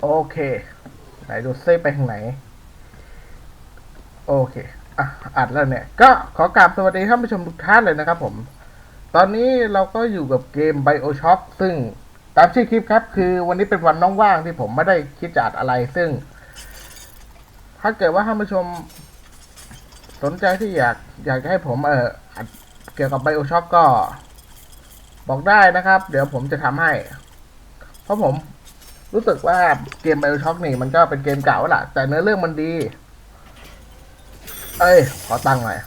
โอเค ไหนดูเซ่ไปทางไหน โอเคอะอัดแล้วเนี่ย ก็ขอกราบสวัสดีท่านผู้ชมทุกท่านเลยนะครับผม ตอนนี้เราก็อยู่กับเกม BioShock ซึ่งตามชื่อคลิปครับ คือวันนี้เป็นวันน้องว่างที่ผมไม่ได้คิดจัดอะไร ซึ่ง ถ้าเกิดว่าท่านผู้ชมสนใจที่อยากอยากให้ผมเอออัดเกี่ยวกับ BioShock ก็ บอกได้นะครับ เดี๋ยวผมจะทำให้ เพราะผม รู้สึกว่าเกมไบโอช็อกนี่มันก็เป็นเกมเก่าแหละแต่เนื้อเรื่องมันดี เอ้ย ขอตังค์หน่อย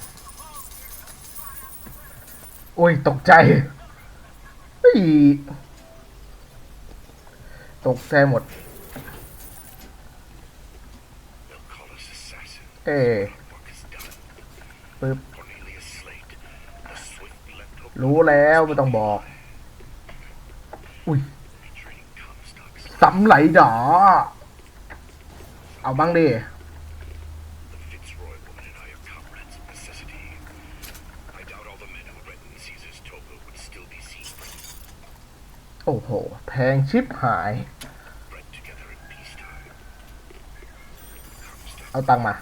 อุ้ย ตกใจตกใจหมด เอ้ปึ๊บรู้แล้วไม่ต้องบอก อุ้ย สำไหลดอ เอาบ้างดิ โอ้โห แพงชิบหาย เอาตังมา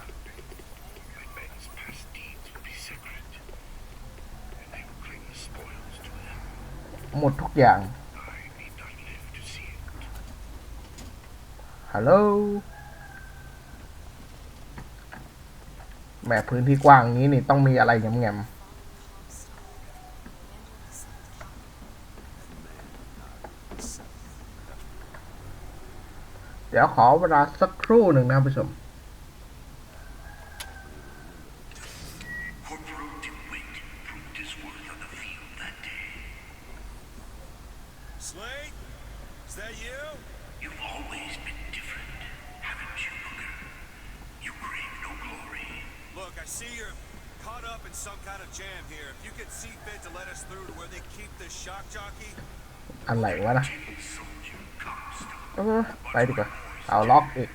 หมดทุกอย่าง I need not live to see it. ฮัลโหลแหม่พื้นที่กว้างอย่างนี้นี่ต้องมีอะไรแง่มๆเดี๋ยวขอเวลาสักครู่หนึ่งนะผู้ชม see you're caught up in some kind of jam here. If you could see fit to let us through to where they keep this shock jockey, อะไรวะนะ Soldier Comstock. เออไปดีกว่า เอาล็อกอีก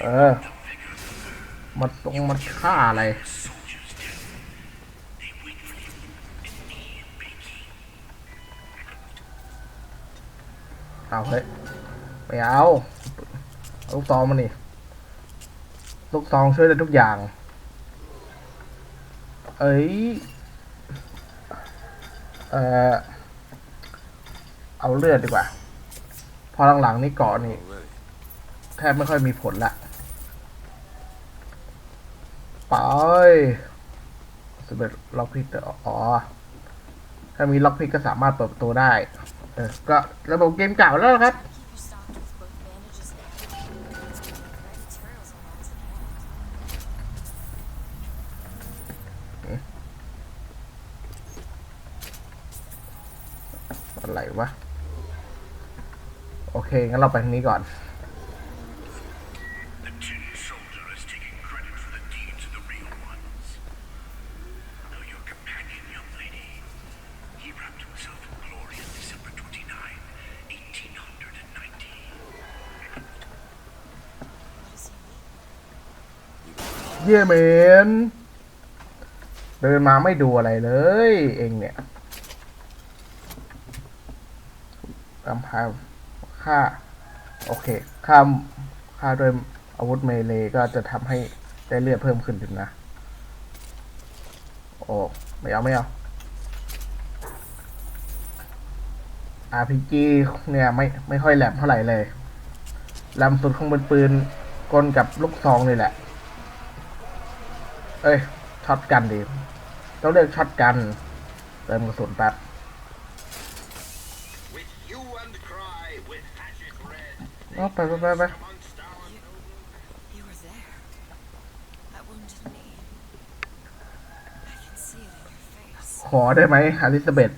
เออมาตรงมาฆ่าอะไร เอาเฮ้ยไม่เอาลูกซองมานี่ลูกซองช่วยได้ทุกอย่าง เอ้ย เออเอาเลือดดีกว่า พอหลังๆนี่เกาะนี่ บไม่ค่อยมีผลละไปสเปดล็อกพิกอ๋อ ถ้ามีล็อกพิกก็สามารถเปิดประตูได้ เออ ก็ระบบเกมเก่าแล้วครับ อะไรวะ โอเค งั้นเราไปทางนี้ก่อน เยี่ยมเมนเดินมาไม่ดูอะไรเลย เองเนี่ยกำพาค่า โอเคค่าค่าด้วยอาวุธเมเลก็จะทำให้ได้เลือดเพิ่มขึ้นถึงนะ โอ้ ไม่เอา ไม่เอา RPG เนี่ยไม่ไม่ค่อยแหลมเท่าไหร่เลยแหลมสุดคงเป็นปืนกลกับลูกซองเลยแหละ เอ้ยช็อตกันดิต้องเลือกช็อตกันเติมกระสุนแป๊บเอาไปไปไปไปขอได้ไหมอลิซาเบธ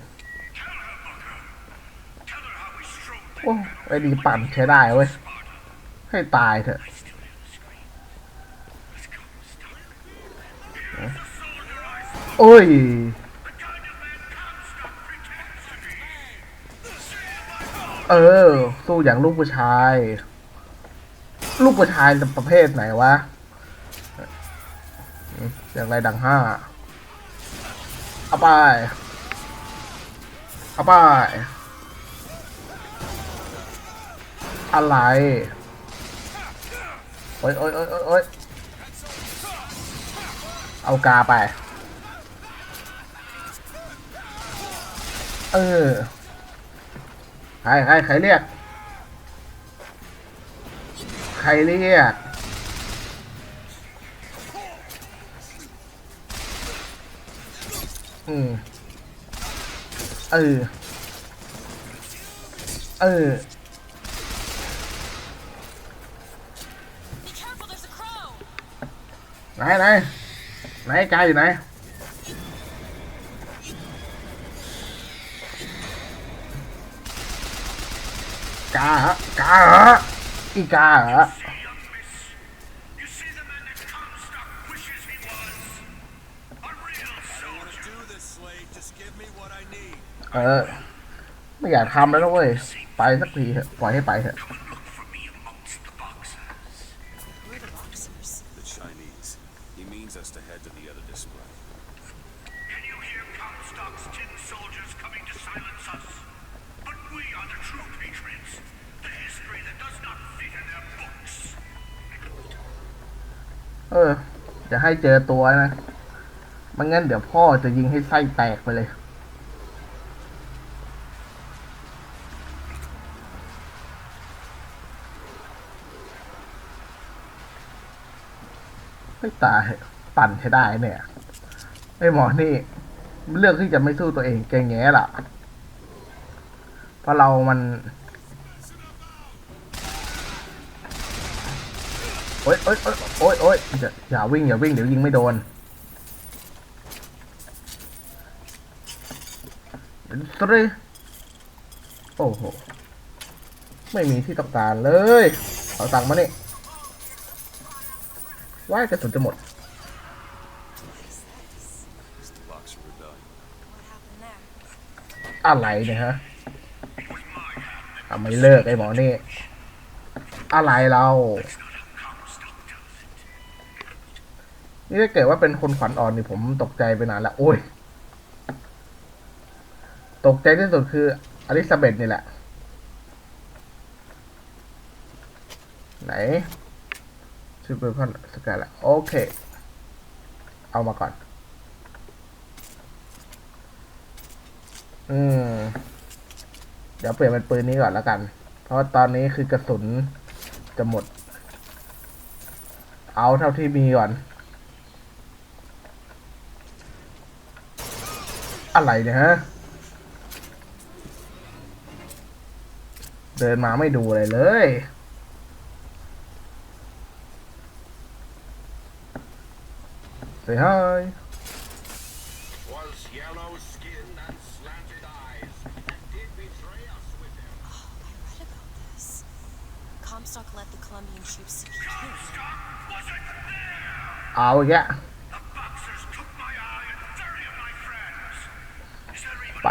โอ้ไอ้ดีปั่นใช้ได้เว้ย ให้ตายเถอะ โอ้ย เออ สู้อย่างลูกผู้ชาย ลูกผู้ชายประเภทไหนวะอย่างไรดังห้าเอาไปเอาไปอะไรโอ้ยโอ้ยโอ้ยโอ๊ยโอ้ยเอากาไป เออ ใครใครใครเรียก ใครเรียก อืม เออ เออไหนไหนไหนกายอยู่ไหน กาฮะกาฮะอีกาฮะ See, young miss. You see the man that Comstock wishes he was? A real I don't want to soldier. do this, Slade. Just give me what I need. เออ ไม่อยากทำแล้วนะเว้ย ไปสักทีเถอะปล่อยให้ไปเถอะ ให้เจอตัวนะไมันงั้นเดี๋ยวพ่อจะยิงให้ไส้แตกไปเลย ไม่ตายปั่นใช้ได้เนี่ยไอ้หมอนี่เลือกที่จะไม่สู้ตัวเองแกงแง่ล่ะ เพราะเรามัน โอ๊ยโอ๊ยโอ๊ยโอ๊ยโอ๊ยอย่าอย่าวิ่งอย่าวิ่งเดี๋ยวยิงไม่โดนสตรีโอ้โห ไม่มีที่ต้องการเลย เอาตังค์มาเนี่ยว่ายกระสุนจะหมด อะไรเนี่ยฮะทำไมเลิกไอ้หมอนี่ อะไรเรา นี่ถ้าเกิดว่าเป็นคนขวัญอ่อนนี่ผมตกใจไปนานล้วโอ้ย ตกใจที่สุดคืออลิซาเบธนี่แหละ ไหนชื่อเป็นพ่อสกายละโอเค เอามาก่อน อืม เดี๋ยวเปลี่ยนเป็นปืนนี้ก่อนแล้วกัน เพราะตอนนี้คือกระสุนจะหมด เอาเท่าที่มีก่อน อะไรเนี่ยฮะ เดินมาไม่ดูอะไรเลย Say hi. Was yellow skin and slanted eyes, and did betray us with him. Oh, I read about this. Comstock led the Colombian troops to peek here. Was it there? เอาอีกแล้ว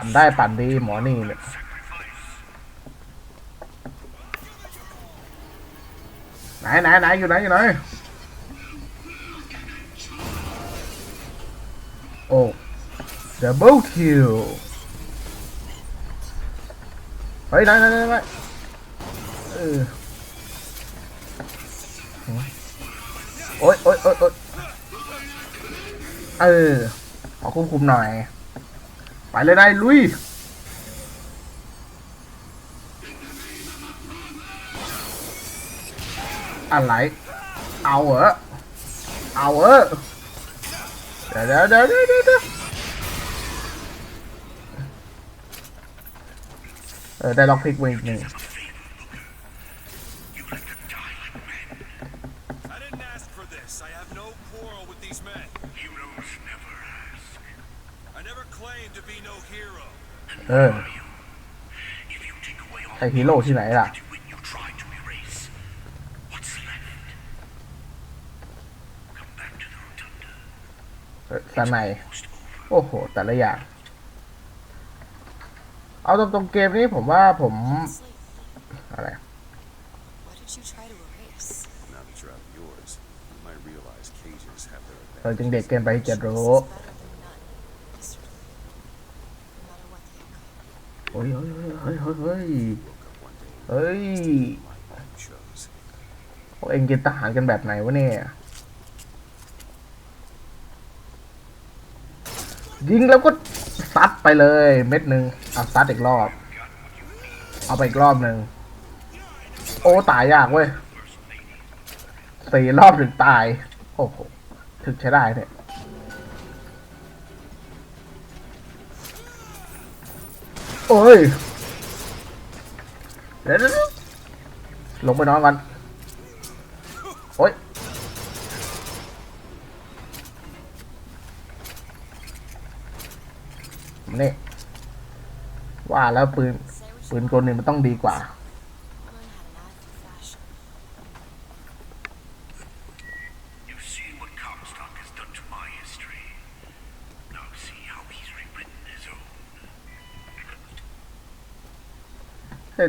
นได้ปั่นดีหมอนี่เนี่ยไหนไหนไหนอยู่ไหนอยู่ไหนโอ้ double kill เฮ้ยไหนไหนไหนไหนเออโอ๊ยโอ๊ยโอ๊ยโอ๊ยเออขอควบคุมหน่อย ไปเลยได้ลุยอะไร เอาเหรอเอาเหรอเดี๋ยวเดี๋ยวเดี๋ยวเดี๋ยวเดี๋ยวเออได้ล็อกพิกไว้อีกหนึ่ง เออ If you take away ใช่ฮีโร่ที่ไหนล่ะ To when you try to erase what's left. Come back to the rotunda. เอ่อสไน Most over. โอ้โห แต่ละอย่าง เอาตรงๆเกมนี้ผมว่าผม Slate, อะไร what did you try to erase? Now that you're out of yours, you might realize cages have their เรา advantages. จึงเด็กเกินไปที่จะรู้ โอ้ยเฮ้ยเฮ้ยเฮ้ยเฮ้ยเฮ้ยเองกินทหารกันแบบไหนวะเนี่ย ยิงแล้วก็ซัดไปเลยเม็ดหนึ่งเอาซัดอีกรอบ เอาไปอีกรอบหนึ่งโอ้ ตายยากเว้ยสี่รอบถึงตาย โอ้โห ถึงใช้ได้เนี่ย อ้ยเดี๋ยวลงไปนอนกันโอ้ยนี่ว่าแล้วปืนปืนกลนี่มันต้องดีกว่า I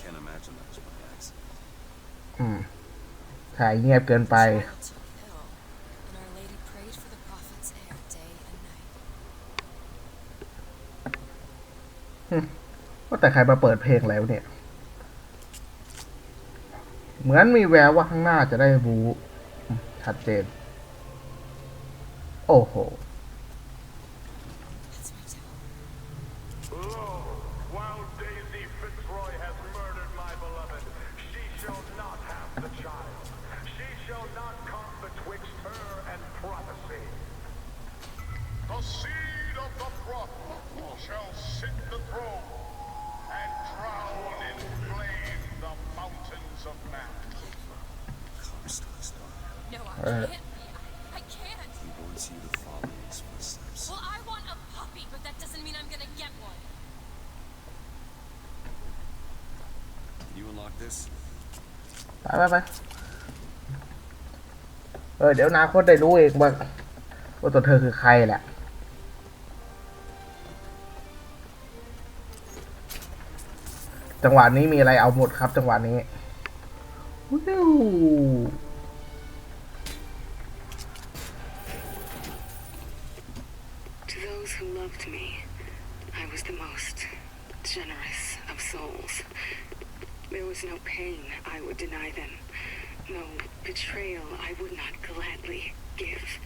can't imagine that was by accident. อืมถ่ายเงียบเกินไป The child took ill, and Our Lady prayed for the prophet's heir day and night. ว่าแต่ใครมาเปิดเพลงแล้วเนี่ย เหมือนมีแววว่าข้างหน้าจะได้บูชัดเจน โอ้โห ไปไปไปเออเดี๋ยวอนาคตได้รู้เองว่าว่าตัวเธอคือใครแหละจังหวะนี้มีอะไรเอาหมดครับ จังหวะนี้วิว There was no pain I would deny them, no betrayal I would not gladly give.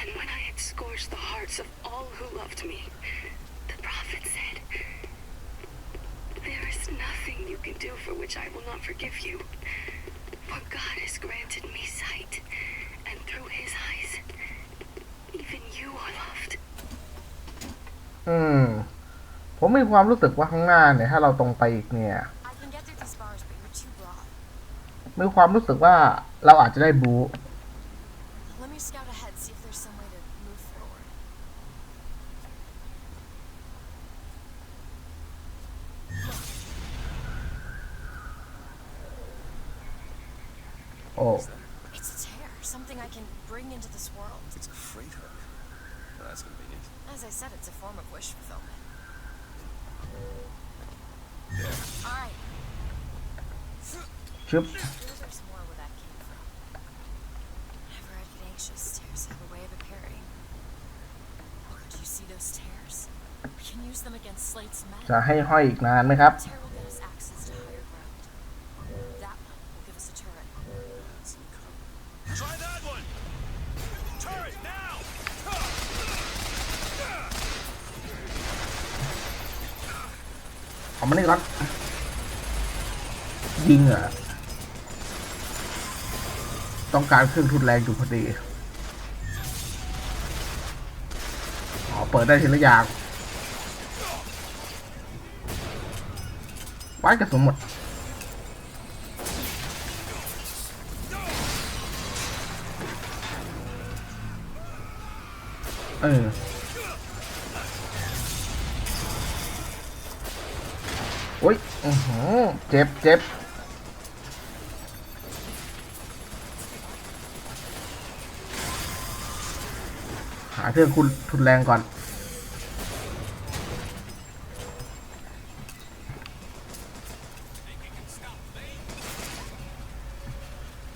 And when I had scorched the hearts of all who loved me, the prophet said, There is nothing you can do for which I will not forgive you. For God has granted me sight, and through his eyes, even you are loved. อืม ผมมีความรู้สึกว่าข้างหน้าเนี่ย ถ้าเราตรงไปอีกเนี่ย มีความรู้สึกว่าเราอาจจะได้บู Let me scout ahead, see if there's some way to move forward. โอ้ It's a tear, something I can bring into this world. It's a freight hook. That's convenient. As I said, it's a form of wish fulfillment. There. Alright, ชึบ จะให้ห้อยอีกนานไหมครับ ผมไม่ได้รักยิงอะ ต้องการเครื่องทุนแรงอยู่พอดี อ๋อ เปิดได้ทีละอย่าง ว้กระสุนหมดเออโอ้ยโอ้โหเจ็บเจ็บหาเพื่อนคุณทุนแรงก่อน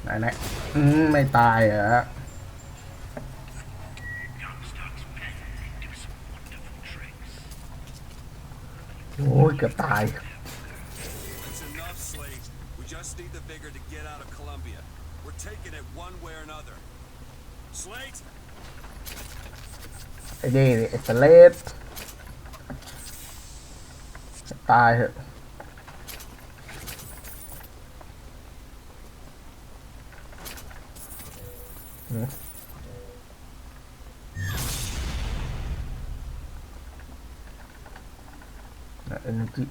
ไหนไหนอืมไม่ตายเหรอ Comstock's men do some wonderful tricks. โอ้ยเกือบตาย It's enough, Slate. We just need the vigor to get out of Columbia. We're taking it one way or another. Slate? ไอ้นี่เอสเลสตายเหอะหืมเอ็นจี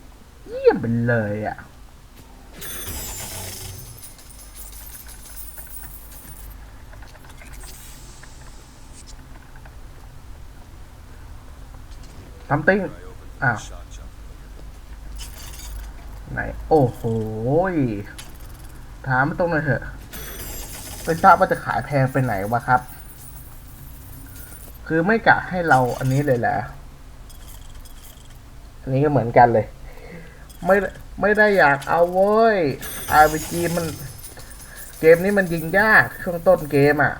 เยี่ยมไป เลยอะ something I opened the Ah. shot shop. ไหน โอ้โห ถามตรงหน่อยเถอะ ไม่ทราบว่าจะขายแพงไปไหนวะครับ คือไม่กะให้เราอันนี้เลยแหละอันนี้ก็เหมือนกันเลย ไม่ไม่ได้อยากเอาเว้ย RPG มัน เกมนี้มันยิงยาก ช่วงต้นเกมอะ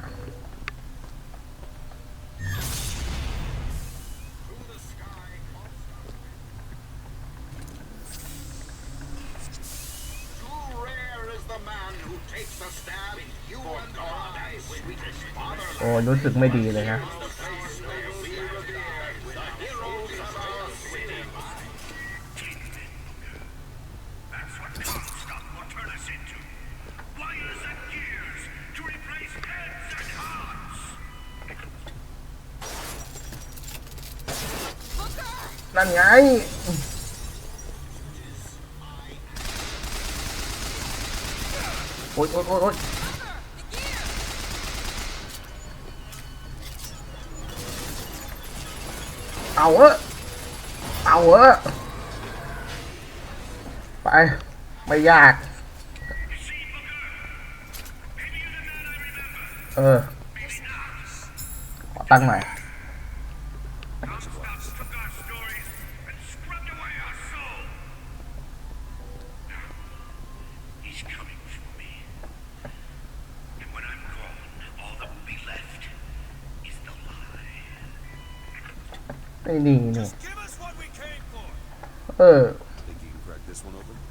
Too rare is the man who takes a stab in you and I, sweetest father. โอ้ รู้สึกไม่ดีเลยนะ นั่นไงโอ๊ยโอ๊ยโอ๊ยโอ๊ยเอาเออเอาเออไป ไม่ยาก เออ ขอตั้งหน่อย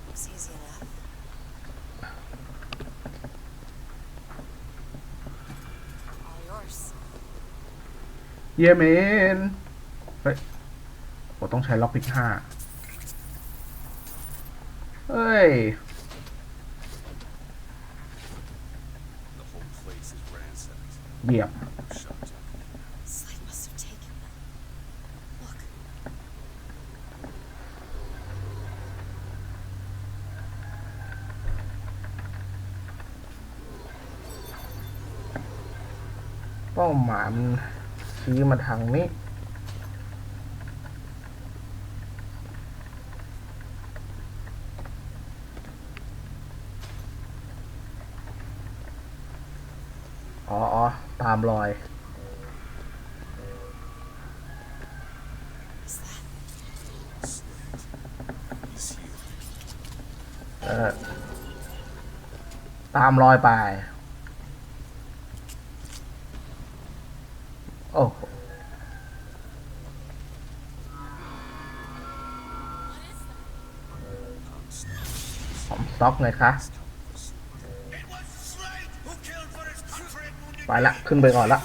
Looks easy enough. All yours. เยเมนเฮ้ยผมต้องใช้ล็อกพิกห้าเฮ้ย The whole place is ransacked. เหยียบาหมายมันชี้มาทางนี้อ๋ออตามรอย เออ ตามรอยไป็อกหน่อยคะไปละ ขึ้นไปก่อนละ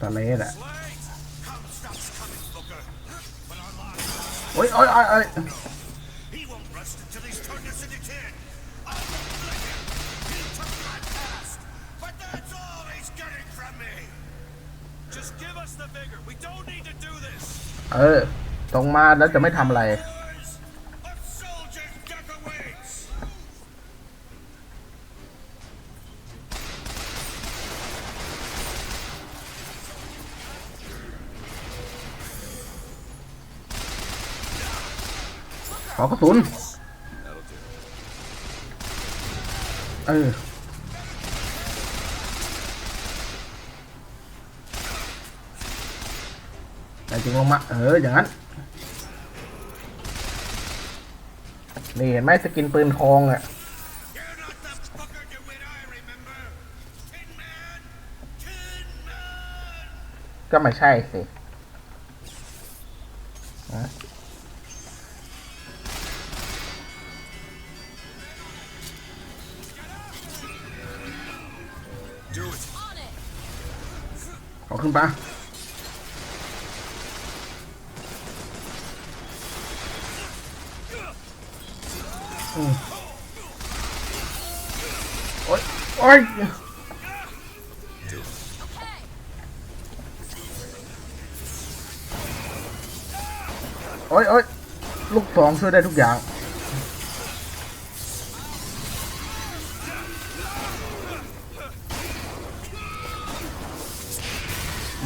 ตะเลสอะโอ้ยโอ้ยโอ้ยโอ้ยเออ ตรงมาแล้วจะไม่ทำอะไร ขอกระสุน เออแต่จริงลงมา เออ อย่างนั้น นี่เห็นไหมสกินปืนทองอะ่ะก็ไม่ใช่สิขอขึ้นไป โอ๊ยโอ๊ยโอ๊ยโอ๊ยลูกสองช่วยได้ทุกอย่าง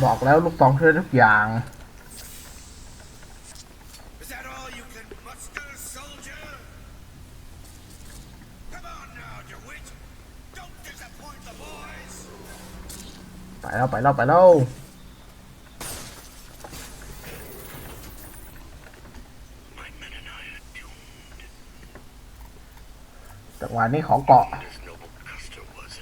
บอกแล้วลูกสองช่วยได้ทุกอย่าง แล้วไปแล้วไปแล้ว My men and I are doomed. จังหวะนี้ของเกาะ As noble Custer was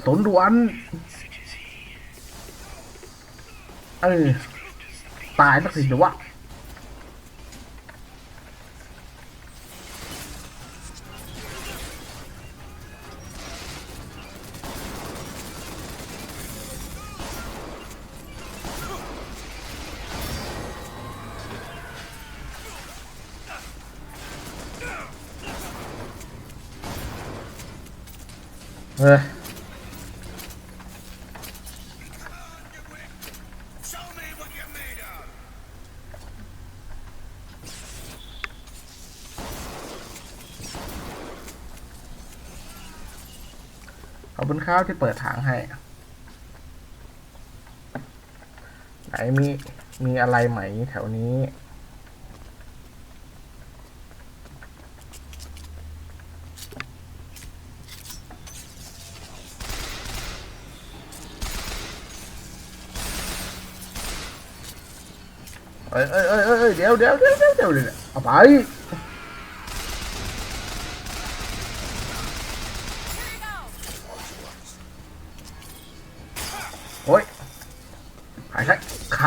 กระสุนด่วน Such as he. เออ ตายสักทีเดี๋ยววะ เออ Show me what you're made of. ขอบคุณข้าวที่เปิดทางให้ ไหนมีมีอะไรไหมแถวนี้ เอ้ยเอ้ยเอ้ยเอ้ยเดี๋ยวเดี๋ยวเดี๋ยวเดี๋ยวเดี๋ยวเดี๋ยวเอาไป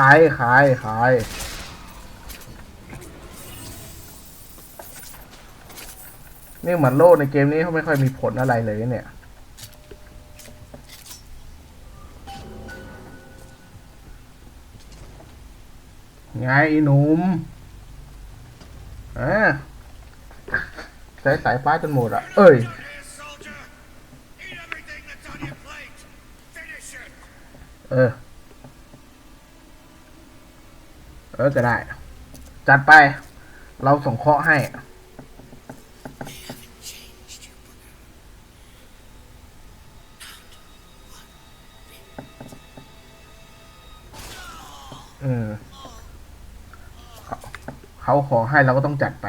ายขายขายนี่เหมือนโล่ในเกมนี้เขาไม่ค่อยมีผลอะไรเลยเนี่ยไงหนุ่มอ่าใช้สายฟ้าจนหมดอะ เอ้ยเออ เออก็ได้ จัดไป เราส่งเคราะห์ให้ อืมเขาเขาขอให้เราก็ต้องจัดไป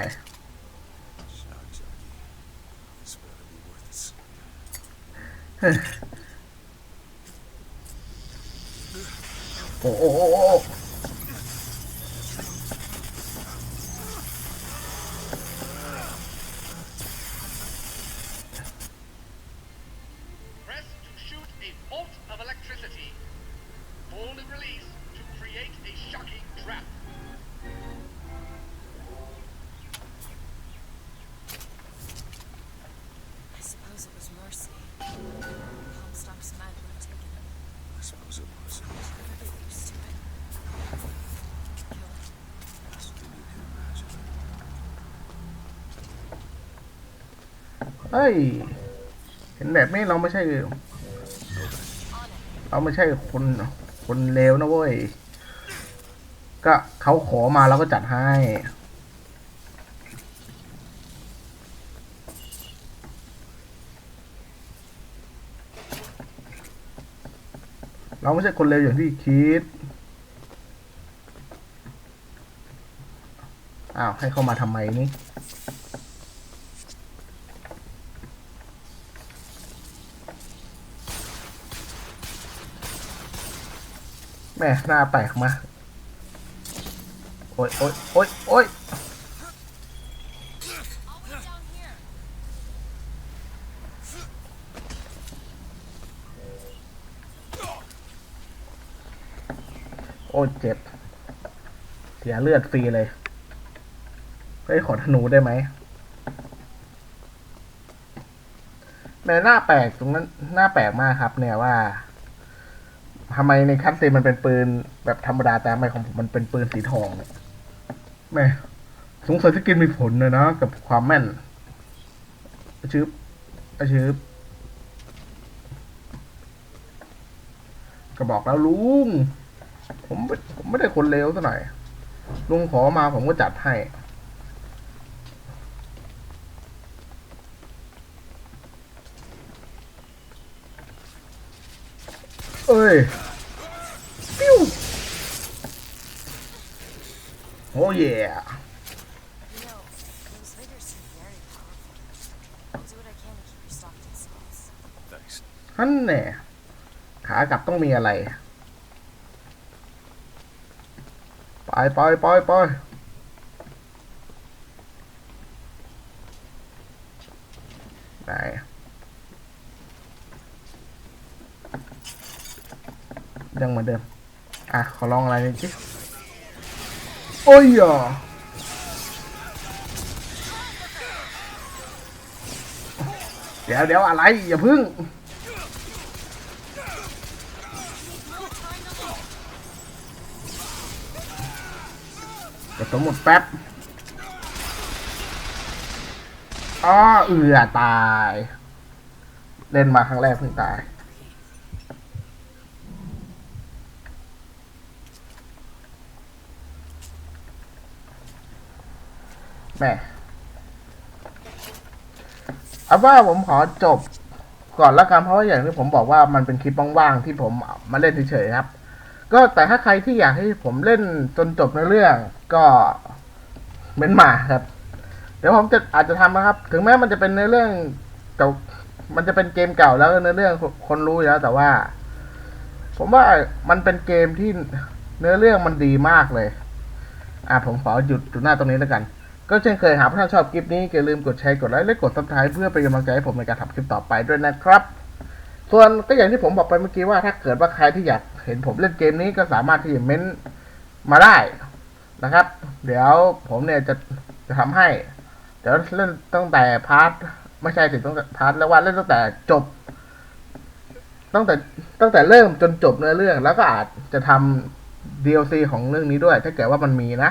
โอ้โอ้โอ้ เฮ้ยเห็นแบบนี้เราไม่ใช่เเขาไม่ใช่คนคนเลวนะเว้ย ก็เขาขอมาเราก็จัดให้เราไม่ใช่คนเลวอย่างที่คิด อ้าว ให้เข้ามาทำไมนี่ ม่หน้าแปลกมาโอ๊ยโอ๊ยโอ๊ยโอ๊ยโอ้ยเจ็บ เสียเลือดฟรีเลยเฮ้ยขอธนูได้ไหมแม่หน้าแปลกตรงนั้นหน้าแปลกมากครับ เนี่ยว่า ทำไมในคัตซีนมันเป็นปืนแบบธรรมดาแต่ทำไมของผมมันเป็นปืนสีทองเนี่ยแม่สงสัยสกินมีผลเลยนะกับความแม่นอาชืบอาชืบก็บอกแล้วลุง ผมไม่ผมไม่ได้คนเลวซะหน่อยลุงขอมาผมก็จัดให้ อ้ยปิ้วโอ้ยฮั่นเน่ขากลับต้องมีอะไร ไปไปไปไปไหน ยังเหมือนเดิม อะ ขอลองอะไรหน่อยสิโอ้ยอะเดี๋ยวเดี๋ยวอะไร อย่าพึ่ง เดี๋ยวสมหมดแป๊บอ้อเอือตาย เล่นมาครั้งแรกเพิ่งตาย แม่เอาว่าผมขอจบก่อนละกันเพราะว่าอย่างที่ผมบอกว่ามันเป็นคลิปว่างๆที่ผมมาเล่นเฉยๆครับ ก็แต่ถ้าใครที่อยากให้ผมเล่นจนจบในเรื่องก็เม้นมาครับ เดี๋ยวผมจะอาจจะทำนะครับ ถึงแม้มันจะเป็นในเรื่องเก่ามันจะเป็นเกมเก่าแล้วในเรื่องคนรู้อยู่แล้ว แต่ว่า ผมว่ามันเป็นเกมที่เนื้อเรื่องมันดีมากเลย อะผมขอหยุดจุดหน้าตรงนี้แล้วกัน ก็เช่นเคยหากท่านชอบคลิปนี้อย่าลืมกดแชร์ กดไลค์และกดซับสไครต์เพื่อเป็นกำลังใจให้ผมในการทำคลิปต่อไปด้วยนะครับ ส่วนก็อย่างที่ผมบอกไปเมื่อกี้ว่าถ้าเกิดว่าใครที่อยากเห็นผมเล่นเกมนี้ก็สามารถที่จะเม้นมาได้นะครับ เดี๋ยวผมเนี่ยจะจะทำให้ เดี๋ยวเล่นตั้งแต่พาร์ทไม่ใช่สิตั้งแต่พาร์ทแล้วว่าเล่นตั้งแต่จบ ตั้งแต่ตั้งแต่เริ่มจนจบเนื้อเรื่อง แล้วก็อาจจะทำ DLC ของเรื่องนี้ด้วย ถ้าเกิดว่ามันมีนะ